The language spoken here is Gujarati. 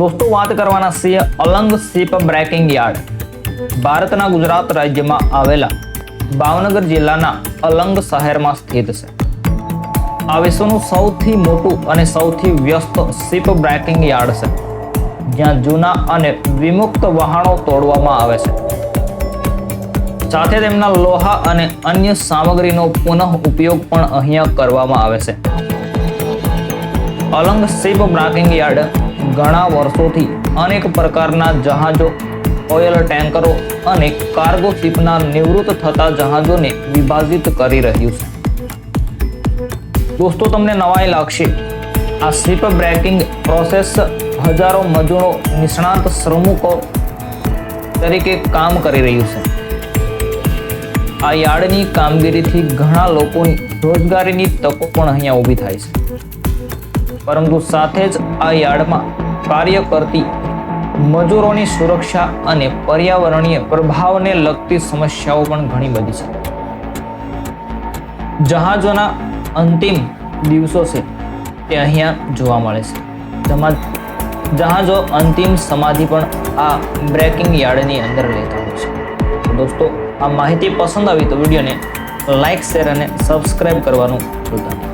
દોસ્તો, વાત કરવાના છીએ અલંગ શિપ બ્રેકિંગ યાર્ડ ભારતના ગુજરાત રાજ્યમાં આવેલા ભાવનગર જિલ્લાના અલંગ શહેરમાં સ્થિત છે. આ વિશ્વનું સૌથી મોટું અને સૌથી વ્યસ્ત શિપ બ્રેકિંગ યાર્ડ છે, જ્યાં જૂના અને વિમુક્ત વહાણો તોડવામાં આવે છે. સાથે તેમના લોહા અને અન્ય સામગ્રીનો પુનઃ ઉપયોગ પણ અહીંયા કરવામાં આવે છે. અલંગ શિપ બ્રેકિંગ યાર્ડ ઘણા વર્ષોથી અનેક પ્રકારના જહાજો, ઓઇલ ટેન્કરો અને કાર્ગો શિપના નિવૃત્ત થતા જહાજોને વિભાજિત કરી રહ્યું છે. દોસ્તો, તમને નવાઈ લાગશે. આ શિપ બ્રેકિંગ પ્રોસેસ હજારો મજૂરો, નિષ્ણાત શ્રમિકો તરીકે કામ કરી રહ્યું છે. આ યાર્ડની કામગીરીથી ઘણા લોકોની રોજગારીની તકો પણ અહીંયા ઊભી થાય છે. પરંતુ સાથે જ આ યાર્ડમાં કાર્ય કરતી મજૂરોની સુરક્ષા અને પર્યાવરણીય પ્રભાવને લગતી સમસ્યાઓ પણ ઘણી બધી છે. જહાજોના અંતિમ દિવસો છે તે અહીંયા જોવા મળે છે. જહાજો અંતિમ સમાધિ પણ આ બ્રેકિંગ યાર્ડની અંદર લેતા હોય છે. દોસ્તો, આ માહિતી પસંદ આવી તો વિડીયોને લાઇક શેર અને સબસ્ક્રાઇબ કરવાનું ભૂલતા નહીં.